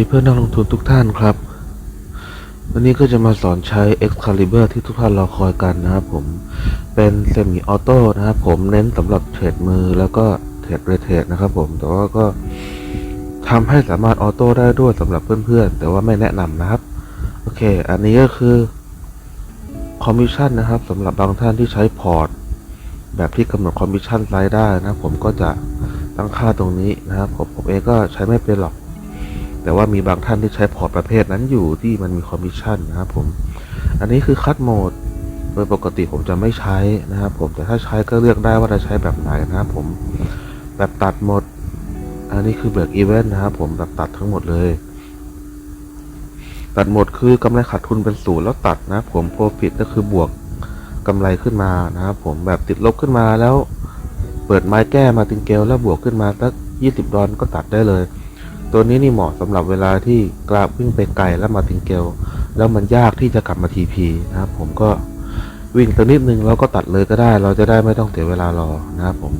ดีเพื่อนนักลงทุนทุกท่านครับ วันนี้ก็จะมาสอนใช้ Excalibur ที่ทุกท่านรอคอยกันนะครับผมเป็นเซมิออโต้นะครับผมเน้นสำหรับเทรดมือแล้วก็เทรดเรเทรดนะครับผมแต่ว่าก็ทำให้สามารถออโต้ได้ด้วยสำหรับเพื่อนๆ แต่ว่าไม่แนะนำนะครับ โอเค อันนี้ก็คือคอมมิชชั่นนะครับสำหรับบางท่านที่ใช้พอร์ต แบบที่กำหนดคอมมิชชั่นไลด์ได้นะผมก็จะตั้งค่าตรงนี้นะครับผมผมเองก็ใช้ไม่เป็นหรอก แต่ว่ามีบางท่านที่ใช้พอร์ตประเภทนั้นอยู่ที่มันมีคอมมิชชั่นนะครับผม อันนี้คือคัดโหมด โดยปกติผมจะไม่ใช้นะครับผม แต่ถ้าใช้ก็เลือกได้ว่าจะใช้แบบไหนนะครับผม แบบตัดหมด อันนี้คือเบรกอีเวนต์นะครับผม แบบตัดทั้งหมดเลย ตัดหมดคือกำไรขาดทุนเป็นศูนย์แล้วตัดนะครับผม โปรฟิตก็คือบวกกำไรขึ้นมานะครับผม แบบติดลบขึ้นมาแล้ว เปิดไม้แก้มาติงเกลแล้วบวกขึ้นมาสัก20 ดอลก็ตัดได้เลย ตัวนี้นี่เหมาะสำหรับเวลาที่กราฟวิ่งไปไกลแล้วมาติงเกลแล้วมันยากที่จะกลับมาทีพีนะครับผมก็วิ่งตัวนิดนึงแล้วก็ตัดเลยก็ได้ เราจะได้ไม่ต้องเสียเวลารอนะครับผม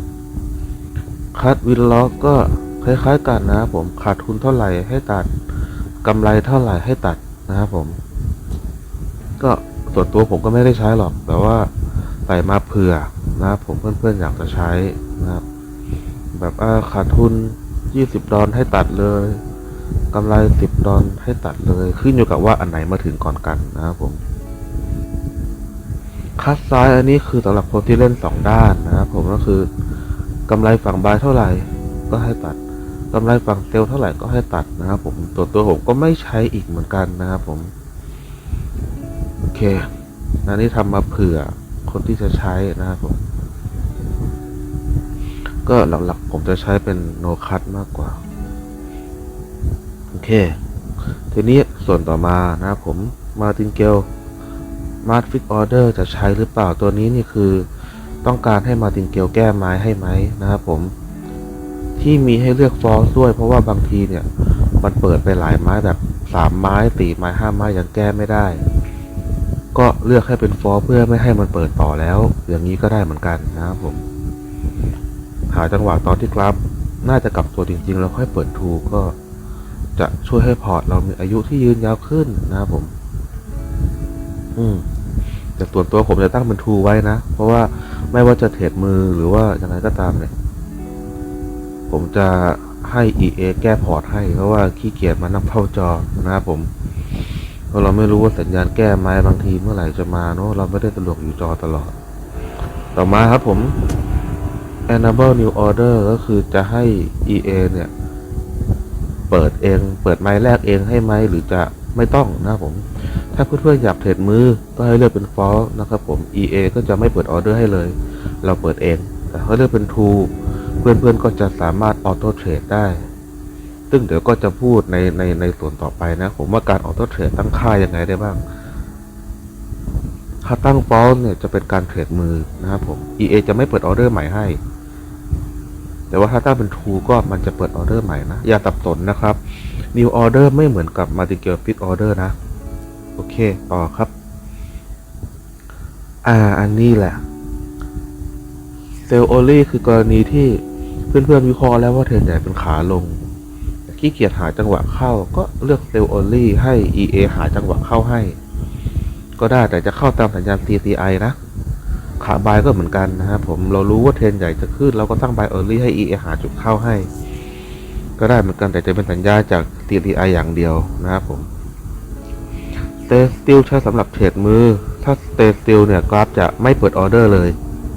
คัดวินล็อกก็คล้ายๆกันนะครับผมขาดทุนเท่าไหร่ให้ตัดกำไรเท่าไหร่ให้ตัดนะครับผม ก็ส่วนตัวผมก็ไม่ได้ใช้หรอก แต่ว่าใส่มาเผื่อนะครับผมเพื่อนๆอยากจะใช้นะครับ แบบขาดทุน 20ดอลให้ตัดเลยกำไร10ดอลให้ตัดเลย ขึ้นอยู่กับว่าอันไหนมาถึงก่อนกันนะครับผมคัดซ้ายอันนี้คือสำหรับคนที่เล่น2ด้านนะครับผมก็คือกำไรฝั่งบายเท่าไหร่ก็ให้ตัดกำไรฝั่งเซลเท่าไหร่ก็ให้ตัดนะครับผมตัวตัวผมก็ไม่ใช้อีกเหมือนกันนะครับผมโอเคอันนี้ทำมาเผื่อคนที่จะใช้นะครับผม ก็หลักๆผมจะใช้เป็นโนคัตมากกว่า โอเค ทีนี้ส่วนต่อมานะครับผมมาตินเกลมาร์ฟิกออเดอร์จะใช้หรือเปล่าตัวนี้นี่คือต้องการให้มาตินเกลแก้ไม้ให้ไหมนะครับผมที่มีให้เลือกฟอสด้วย เพราะว่าบางทีเนี่ย มันเปิดไปหลายไม้แบบสามไม้สี่ไม้ห้าไม้ยังแก้ไม่ได้ ก็เลือกให้เป็นฟอเพื่อไม่ให้มันเปิดต่อแล้ว อย่างนี้ก็ได้เหมือนกันนะครับผม หาจังหวะตอนที่กราฟน่าจะกลับตัวจริง ๆ แล้วค่อยเปิดทูก็จะช่วยให้พอร์ตเรามีอายุที่ยืนยาวขึ้นนะครับผม อืมแต่ส่วนตัวผมจะตั้งเป็นทูไว้นะ เพราะว่าไม่ว่าจะเทรดมือหรือว่าอย่างไรก็ตามเนี่ย ผมจะให้ EA แก้พอร์ตให้ เพราะว่าขี้เกียจมานั่งเฝ้าจอนะครับผมเพราะเราไม่รู้ว่าสัญญาณแก้ไหมบางทีเมื่อไหร่จะมาเนอะเราไม่ได้สะดวกอยู่จอตลอด ต่อมาครับผม enable new order ก็คือจะให้ EA เนี่ย เปิดเอง เปิดไม้แรกเองให้ไหมหรือจะไม่ต้องนะผม ถ้าเพื่อนๆอยากเทรดมือก็ให้เลือกเป็น false นะครับผม EA ก็จะไม่เปิดออเดอร์ให้เลย เราเปิดเอง แต่ถ้าเลือกเป็น true เพื่อนๆก็จะสามารถออโต้เทรดได้ ซึ่งเดี๋ยวก็จะพูดในในในส่วนต่อไปนะ ผมว่าการออโต้เทรดตั้งค่ายังไงได้บ้างถ้าตั้ง false เนี่ยจะเป็นการเทรดมือนะครับผม EA จะไม่เปิดออเดอร์ใหม่ให้ แต่ว่าถ้าตั้งเป็น true ก็มันจะเปิดออเดอร์ใหม่นะ อย่าสับสนนะครับ new order ไม่เหมือนกับ multiple fit order นะ โอเค ต่อครับ อ่า อันนี้แหละเซลล์โอลี่คือกรณีที่เพื่อนๆวิเคราะห์แล้วว่าเทรนใหญ่เป็นขาลงขี้เกียจหาจังหวะเข้าก็เลือกเซลล์โอลี่ให้ EA หาจังหวะเข้าให้ ก็ได้แต่จะเข้าตามสัญญาณ CCI นะ ขาบายก็เหมือนกันนะครับผมเรารู้ว่าเทรนใหญ่จะขึ้นเราก็ตั้งบายเออร์ลี่ให้ EA หาจุดเข้าให้ ก็ได้เหมือนกันแต่จะเป็นสัญญาจาก CCI อย่างเดียวนะครับผม Stay still ใช้สำหรับเทรดมือ ถ้า Stay still เนี่ยกราฟจะไม่เปิดออเดอร์เลย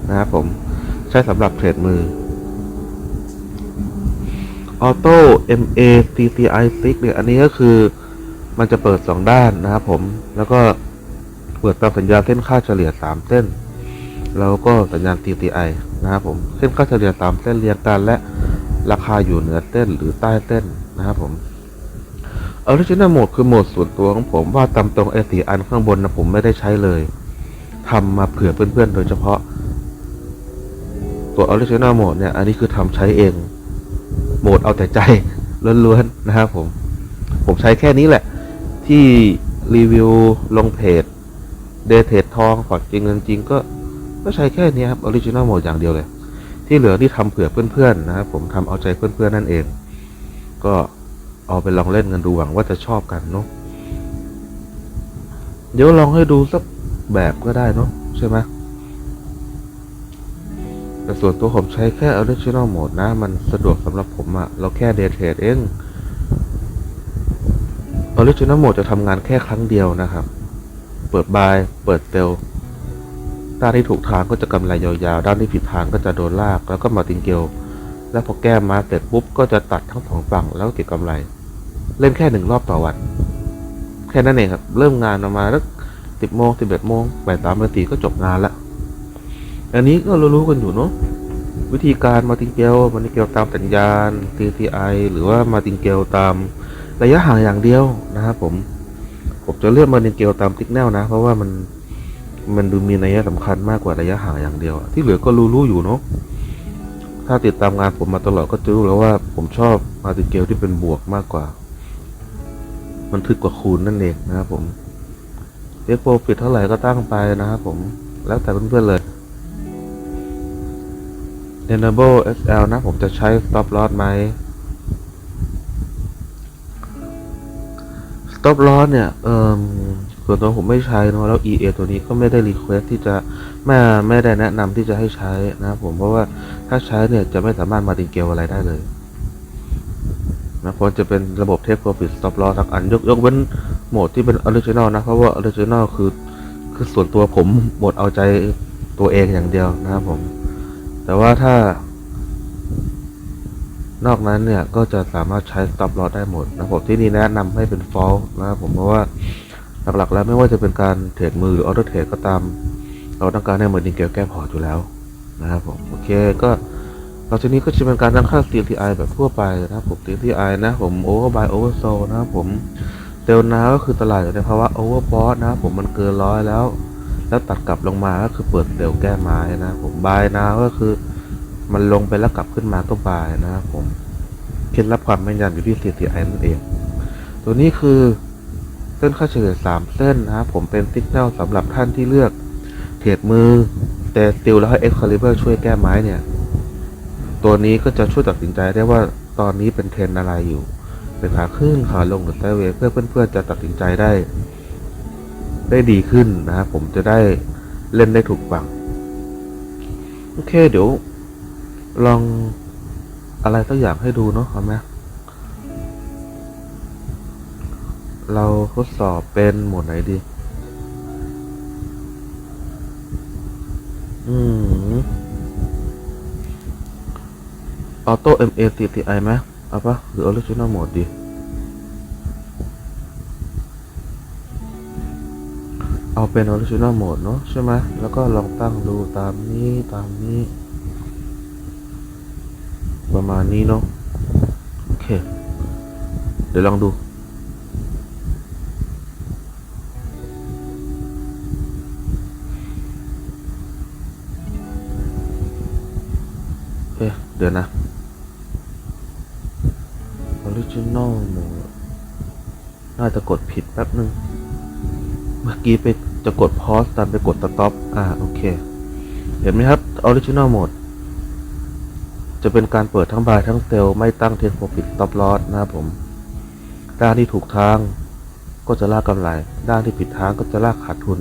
นะครับผมใช้สำหรับเทรดมือ Auto MA CCI 6เนี่ยอันนี้ก็คือมันจะเปิด 2 ด้านนะครับผมแล้วก็เปิดตามสัญญาเส้นค่าเฉลี่ย 3 เส้น แล้วก็สัญญาณ CCI นะครับผมเส้นค่าเฉลี่ย3เส้นเรียงกันและราคาอยู่เหนือเส้นหรือใต้เส้นนะครับผมออริจินัลโหมดคือโหมดส่วนตัวของผมว่าตามตรงไอ้สีอันข้างบนนะผมไม่ได้ใช้เลยทำมาเผื่อเพื่อนๆ โดยเฉพาะ ตัวออริจินัลโหมดเนี่ย อันนี้คือทำใช้เอง โหมดเอาแต่ใจล้วนๆนะครับผม ผมใช้แค่นี้แหละ ที่รีวิวลงเพจเดทเทดทองฝักจริงเงินจริงก็ ก็ใช้แค่นี้ครับออริจินัลโหมดอย่างเดียวเลย ที่เหลือที่ทำเผื่อเพื่อนๆนะครับผมทำเอาใจเพื่อนๆนั่นเอง ก็เอาไปลองเล่นกันดูหวังว่าจะชอบกันเนาะเดี๋ยวลองให้ดูสักแบบก็ได้เนาะใช่ไหมแต่ส่วนตัวผมใช้แค่ original mode นะ มันสะดวกสำหรับผมอะเราแค่เดทเทรดเอง original mode จะทำงานแค่ครั้งเดียวนะครับ เปิดบาย เปิดเซลล์ ด้านที่ถูกทางก็จะกำไรยาวๆ ด้านที่ผิดทางก็จะโดนลากแล้วก็มาติงเกล แล้วพอแก้มาเสร็จปุ๊บก็จะตัดทั้งสองฝั่งแล้วเก็บกำไร เล่นแค่หนึ่งรอบต่อวัน แค่นั้นเองครับ เริ่มงานประมาณสักสิบโมงสิบเอ็ดโมงบ่ายสามนาทีก็จบงานละอันนี้ก็รู้ๆกันอยู่เนาะวิธีการมาติงเกลมาติงเกลตามสัญญาณ TCI หรือว่ามาติงเกลตามระยะห่างอย่างเดียวนะครับผมผมจะเลือกมาติงเกลตามทิกแนลนะ เพราะว่ามัน มันดูมีนัยสำคัญมากกว่าระยะห่างอย่างเดียว ที่เหลือก็รู้ๆอยู่เนาะถ้าติดตามงานผมมาตลอดก็จะรู้แล้วว่าผมชอบมาติเกลที่เป็นบวกมากกว่า มันถึกกว่าคูณนั่นเองนะครับผมเรียกโปรฟิตเท่าไหร่ก็ตั้งไปนะครับผมแล้วแต่เพื่อนๆเลย Enable SL นะผมจะใช้ Stop Loss ไหม Stop Loss เนี่ย เอ่อ วนตัวผมไม่ใช้เนอะแล้ว EA ตัวนี้ก็ไม่ได้ Request ที่จะไม่ไม่ได้แนะนำที่จะให้ใช้นะครับผมเพราะว่าถ้าใช้เนี่ยจะไม่สามารถมาติงเกลอะไรได้เลยนะควรจะเป็นระบบ Take Profit Stop Loss ทั้งอันยกยกเว้นโหมดที่เป็น Original นะเพราะว่า Original คือคือส่วนตัวผมหมดเอาใจตัวเองอย่างเดียวนะครับผม แต่ว่าถ้านอกนั้นเนี่ยก็จะสามารถใช้ stop loss ได้หมดนะผมที่นี่แนะนำให้เป็น false นะครับผมเพราะว่า หลักๆ แล้วไม่ว่าจะเป็นการเทรดมือหรือ auto trade ก็ตาม เราต้องการให้เหมือนดิงเกลแก้พอร์ตอยู่แล้วนะครับผมโอเคก็เราทีนี้ก็จะเป็นการตั้งค่า CTI แบบทั่วไปนะครับผม CTI นะผม overbuy oversold นะครับผมเดลนาก็คือตลาดอยู่ในภาวะ overbought นะครับผมมันเกินร้อยแล้ว แล้วตัดกลับลงมาก็คือเปิดเดลแก้ไม้นะครับผม buy now ก็คือมันลงไปแล้วกลับขึ้นมาก็บายนะครับผมเคล็ดลับความแม่นยำอยู่ที่ CTI นั่นเอง ตัวนี้คือ ส้นค่าเฉลี่ย3 เส้นนะครับผมเป็นสัญญาณสำหรับท่านที่เลือกเทรดมือ แต่สติลแล้วให้ Excalibur ช่วยแก้ไม้เนี่ย ตัวนี้ก็จะช่วยตัดสินใจได้ว่าตอนนี้เป็นเทรนด์อะไรอยู่ เป็นขาขึ้นขาลงหรือไซด์เวย์เพื่อเพื่อนๆจะตัดสินใจได้ ได้ดีขึ้นนะครับผมจะได้เล่นได้ถูกฝั่งโอเคเดี๋ยวลองอะไรสักอย่างให้ดูเนาะเอาไหม เราทดสอบเป็นหมดไหนดี อืมออโต้ MA CTI ไหมเอาปะหรือ Original Mode ดีเอาเป็น Original Mode เนาะใช่ไหม แล้วก็ลองตั้งดูตามนี้ตามนี้ ประมาณนี้เนาะ โอเค เดี๋ยวลองดู ดี๋ยวนะ Original Mode น่าจะกดผิดแป๊บหนึ่งเมื่อกี้ไปจะกด pause ตามไปกด stop อ่าโอเค เห็นไหมครับ Original Mode จะเป็นการเปิดทั้งบายทั้งเซลไม่ตั้งเทคโปรฟิต stop loss นะครับผม ด้านที่ถูกทางก็จะลากกำไร ด้านที่ผิดทางก็จะลากขาดทุน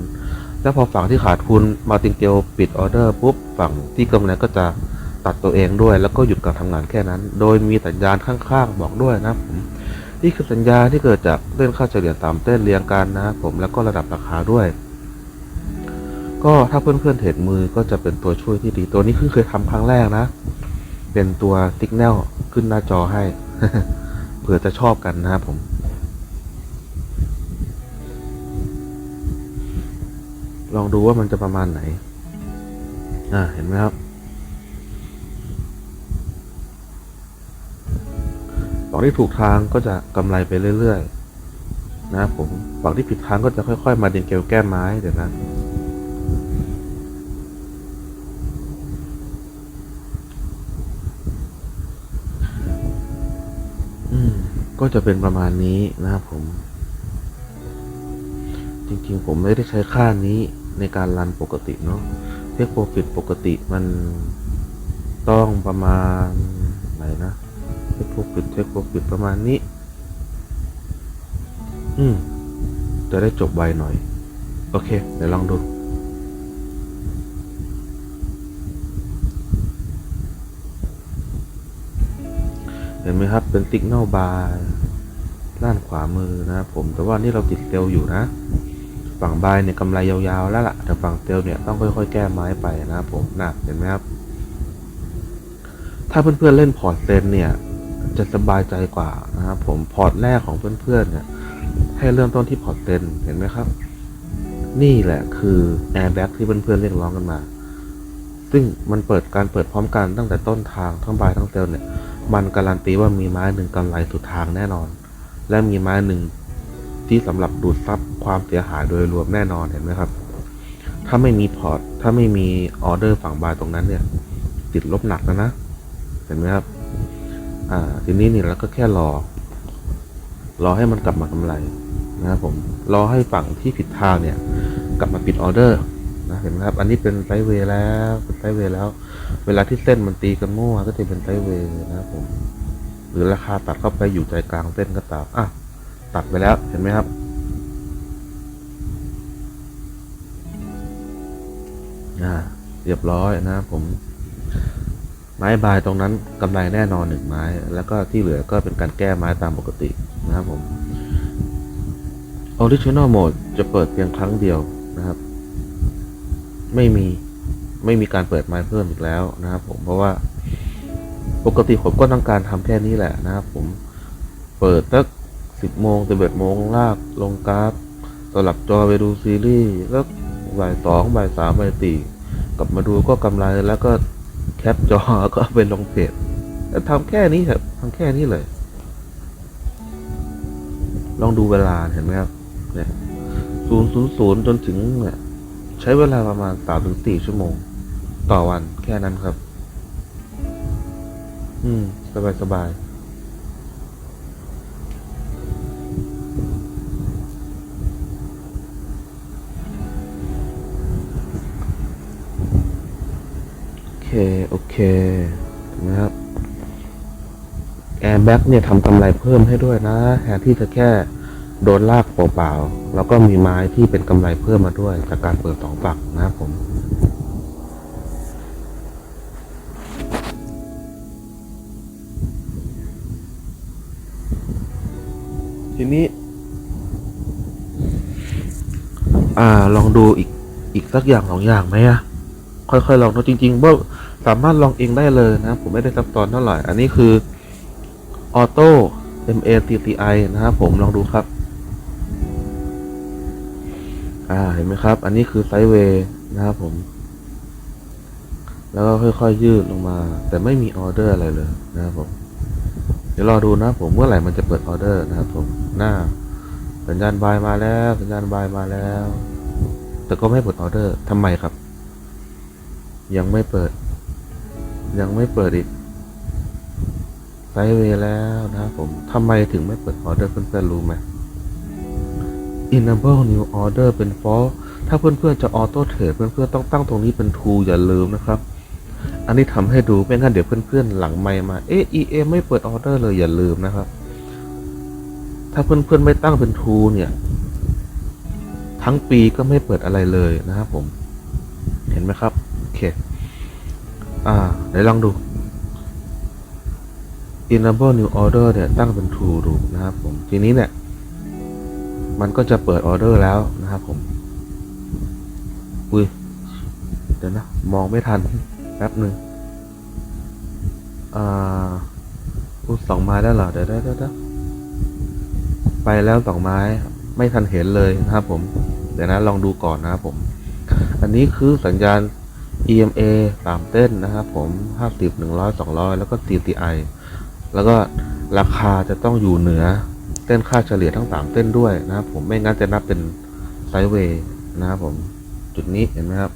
แล้วพอฝั่งที่ขาดทุนมาติงเกลปิดออเดอร์ปุ๊บฝั่งที่กำไรก็จะ ตัดตัวเองด้วย แล้วก็หยุดการทำงานแค่นั้น โดยมีสัญญาณข้างๆ บอกด้วยนะผมนี่คือสัญญาณที่เกิดจากเส้นค่าเฉลี่ยตามเส้นเรียงกันนะครับผมแล้วก็ระดับราคาด้วย ก็ถ้าเพื่อนๆเทรดมือก็จะเป็นตัวช่วยที่ดีตัวนี้เพิ่งเคยทำครั้งแรกนะ เป็นตัวติ๊กแนลขึ้นหน้าจอให้เผื่อจะชอบกันนะครับผมลองดูว่ามันจะประมาณไหน อ่า เห็นไหมครับ ฝั่งที่ถูกทางก็จะกำไรไปเรื่อยๆ นะผมฝั่งที่ผิดทางก็จะค่อย ๆ มาเดินเกลแก้ไม้เดี๋ยวนะอืมก็จะเป็นประมาณนี้นะครับผม จริงๆ ผมไม่ได้ใช้ค่านี้ในการรันปกติเนาะเทคโปรฟิตปกติมันต้องประมาณไหนนะ เทคโปรฟิตเทคโปรฟิตประมาณนี้ อืม จะได้จบไวหน่อย โอเค เดี๋ยวลองดู เห็นไหมครับ เป็นติ๊กเนลบาร์ด้านขวามือนะครับผม แต่ว่านี่เราติดเซลล์อยู่นะ ฝั่งบายเนี่ยกำไรยาวๆแล้วล่ะ แต่ฝั่งเซลล์เนี่ยต้องค่อยๆ แก้ไม้ไปนะครับผมนะเห็นไหมครับถ้าเพื่อนๆเล่นพอร์ตเซนเนี่ย จะสบายใจกว่านะครับผมพอร์ตแรกของเพื่อนๆเนี่ย ให้เริ่มต้นที่พอร์ตเซนเห็นไหมครับ นี่แหละคือแอร์แบ็กที่เพื่อนๆเรียกร้องกันมา ซึ่งมันเปิดการเปิดพร้อมกันตั้งแต่ต้นทางทั้งบายทั้งเซลล์เนี่ย มันการันตีว่ามีไม้หนึ่งกำไรสุดทางแน่นอน และมีไม้หนึ่งที่สำหรับดูดซับความเสียหายโดยรวมแน่นอนเห็นไหมครับ ถ้าไม่มีพอร์ตถ้าไม่มีออเดอร์ฝั่งบายตรงนั้นเนี่ย ติดลบหนักแล้วนะ เห็นไหมครับ อ่า ทีนี้เนี่ยเราก็แค่รอ รอให้มันกลับมากำไรนะครับผม รอให้ฝั่งที่ผิดทางเนี่ย กลับมาปิดออเดอร์นะเห็นไหมครับ อันนี้เป็นไซเวย์แล้วเป็นไซเวย์แล้ว เวลาที่เส้นมันตีกันมั่วก็จะเป็นไซเวย์นะครับผม หรือราคาตัดเข้าไปอยู่ใจกลางเส้นก็ตามอะตัดไปแล้วเห็นไหมครับอ่าเรียบร้อยนะครับผม ไม้บายตรงนั้นกำไรแน่นอนหนึ่งไม้ แล้วก็ที่เหลือก็เป็นการแก้ไม้ตามปกตินะครับผม Original Mode จะเปิดเพียงครั้งเดียวนะครับ ไม่มีไม่มีการเปิดไม้เพิ่มอีกแล้วนะครับผมเพราะว่าปกติผมก็ต้องการทำแค่นี้แหละนะครับผมเปิดสักสิบโมงสิบเอ็ดโมงลากลงกราฟสลับจอไปดูซีรีส์แล้วบ่ายสองบ่ายสามบ่ายสี่กลับมาดูก็กำไรแล้วก็ แคปจอก็เอาไปลงเพจแต่ทำแค่นี้ครับทำแค่นี้เลย ลองดูเวลาเห็นไหมครับ เนี่ยศูนย์ศูนย์ศูนย์จนถึงเนี่ยใช้เวลาประมาณสามถึงสี่ชั่วโมง ต่อวันแค่นั้นครับ อืม สบายสบาย โอเคโอเคนะครับแอร์แบ็กเนี่ยทำกำไรเพิ่มให้ด้วยนะแทนที่จะแค่โดนลากเปล่าๆแล้วก็มีไม้ที่เป็นกำไรเพิ่มมาด้วย จากการเปิดสองฝั่งนะครับผมทีนี้ อ่าลองดูอีกอีกสักอย่างสองอย่างไหมอะ ค่อยๆลองนะจริงๆว่าสามารถลองเองได้เลยนะ ผมไม่ได้ซับซ้อนเท่าไหร่ อันนี้คือออโต้ M A T T I นะครับผมลองดูครับ อ่าเห็นไหมครับ อันนี้คือไซด์เวย์นะครับผม แล้วก็ค่อยๆยืดลงมา แต่ไม่มีออเดอร์อะไรเลยนะครับผม เดี๋ยวรอดูนะผมเมื่อไหร่มันจะเปิดออเดอร์นะครับผมหน้าสัญญาณบายมาแล้ว สัญญาณบายมาแล้ว แต่ก็ไม่เปิดออเดอร์ทำไมครับ ยังไม่เปิด ยังไม่เปิดอีกไซเวแล้วนะครับผมทำไมถึงไม่เปิดออเดอร์เพื่อนๆรู้ไหม enable new order เป็น false ถ้าเพื่อนๆจะออโต้เทรดเพื่อนๆต้องตั้งตรงนี้เป็น true อย่าลืมนะครับ อันนี้ทำให้ดูไม่งั้นเดี๋ยวเพื่อนๆหลังไม่มาเอ๊ะ EA ไม่เปิดออเดอร์เลยอย่าลืมนะครับ ถ้าเพื่อนๆไม่ตั้งเป็น true เนี่ย ทั้งปีก็ไม่เปิดอะไรเลยนะครับผม เห็นไหมครับ อ่าเดี๋ยวลองดู enable new order เนี่ยตั้งเป็น true ดูนะครับผม ทีนี้เนี่ย มันก็จะเปิดออเดอร์แล้วนะครับผม อุ้ย เดี๋ยวนะ มองไม่ทัน แป๊บหนึ่งอ่าอุ้ยสองไม้แล้วเหรอเดี๋ยวเดี๋ยวเดี๋ยวเดี๋ยวไปแล้วสองไม้ ไม่ทันเห็นเลยนะครับผม เดี๋ยวนะ ลองดูก่อนนะครับผม อันนี้คือสัญญาณ EMA สามเต้นนะครับผมห้าสิบหนึ่งร้อยสองร้อยแล้วก็ CTI แล้วก็ราคาจะต้องอยู่เหนือเต้นค่าเฉลี่ยทั้งสามเต้นด้วยนะครับผมไม่งั้นจะนับเป็นไซด์เวย์นะครับผมจุดนี้เห็นไหมครับ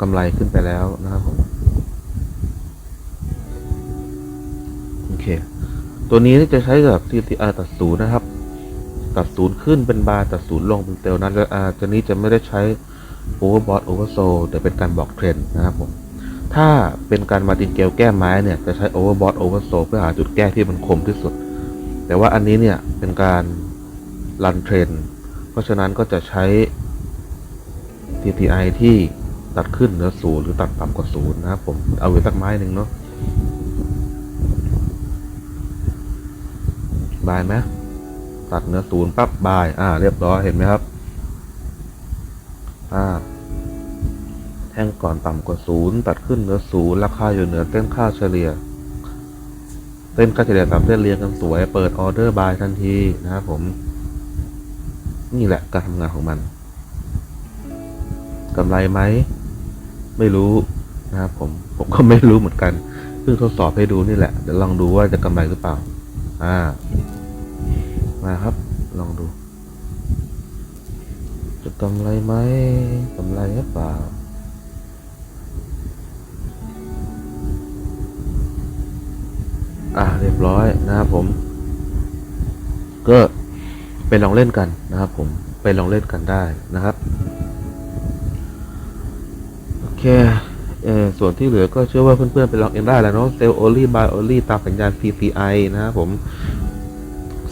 กำไรขึ้นไปแล้วนะครับผมโอเค ตัวนี้จะใช้กับ CTI ตัดศูนย์นะครับ ตัดศูนย์ขึ้นเป็นบาร์ตัดศูนย์ลงเป็นเตลนั้นอ่าตัวนี้จะไม่ได้ใช้ overbought oversold แต่เป็นการบอกเทรนด์นะครับผมถ้าเป็นการมาตินเกลแก้ไม้เนี่ยจะใช้ overbought oversold เพื่อหาจุดแก้ที่มันคมที่สุดแแต่ว่าอันนี้เนี่ยเป็นการรันเทรนเพราะฉะนั้นก็จะใช้ TTI ที่ตัดขึ้นเหนือศูนย์หรือตัดต่ำกว่าศูนย์นะครับผมเอาไว้สักไม้หนึ่งเนาะบายไหม ตัดเหนือศูนย์ปั๊บบาย อ่า เรียบร้อยเห็นไหมครับอ่าแท่งก่อนต่ำกว่าศูนย์ตัดขึ้นเหนือศูนย์ราคาอยู่เหนือเต้นค่าเฉลี่ย เต้นค่าเฉลี่ยสามเส้นเรียงกันสวย เปิดออเดอร์บายทันทีนะครับผม นี่แหละการทำงานของมันกำไรไหม ไม่รู้นะครับผม ผมก็ไม่รู้เหมือนกัน เพิ่งทดสอบให้ดูนี่แหละ เดี๋ยวลองดูว่าจะกำไรหรือเปล่า อ่า มาครับ ลองดู จะกำไรไหมกำไรหรือเปล่าอ่าเรียบร้อยนะครับผม ก็ไปลองเล่นกันนะครับผมไปลองเล่นกันได้นะครับโอเคเออส่วนที่เหลือก็เชื่อว่าเพื่อนๆไปลองเองได้แล้วเนาะ Sell only buy only ตามสัญญาณ CCI นะครับผม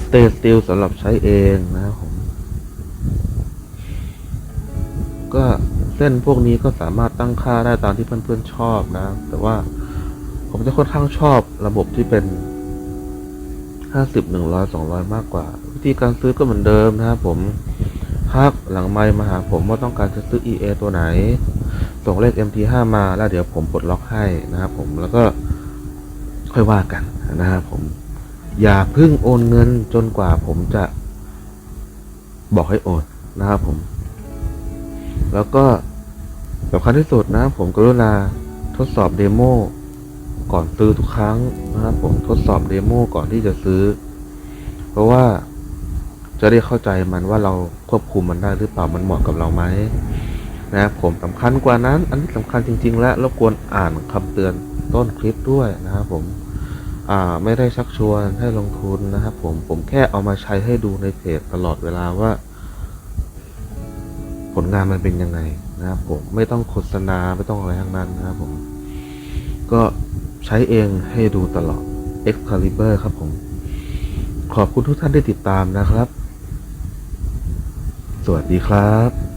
Stay still สำหรับใช้เองนะครับผม ก็เส้นพวกนี้ก็สามารถตั้งค่าได้ตามที่เพื่อนๆชอบนะ แต่ว่าผมจะค่อนข้างชอบระบบที่เป็นห้าสิบหนึ่งร้อยสองร้อยมากกว่า วิธีการซื้อก็เหมือนเดิมนะครับผมทักหลังไมมาหาผมว่าต้องการจะซื้อ EA ตัวไหน ส่งเลข MT5 มาแล้วเดี๋ยวผมปลดล็อกให้นะครับผมแล้วก็ค่อยว่ากันนะครับผม อย่าเพิ่งโอนเงินจนกว่าผมจะบอกให้โอนนะครับผม แล้วก็สำคัญที่สุดนะ ผมกรุณาทดสอบเดโมก่อนซื้อทุกครั้งนะครับผมทดสอบเดโมก่อนที่จะซื้อ เพราะว่าจะได้เข้าใจมันว่าเราควบคุมมันได้หรือเปล่ามันเหมาะกับเราไหมนะครับผมสำคัญกว่านั้น อันนี้สำคัญจริง ๆ และรบกวนอ่านคำเตือนต้นคลิปด้วยนะครับผม ไม่ได้ชักชวนให้ลงทุนนะครับผมผมแค่เอามาใช้ให้ดูในเพจตลอดเวลาว่า ผลงานมันเป็นยังไงนะครับผมไม่ต้องโฆษณาไม่ต้องอะไรทั้งนั้นนะครับผมก็ใช้เองให้ดูตลอด Excalibur ครับผม ขอบคุณทุกท่านที่ติดตามนะครับ สวัสดีครับ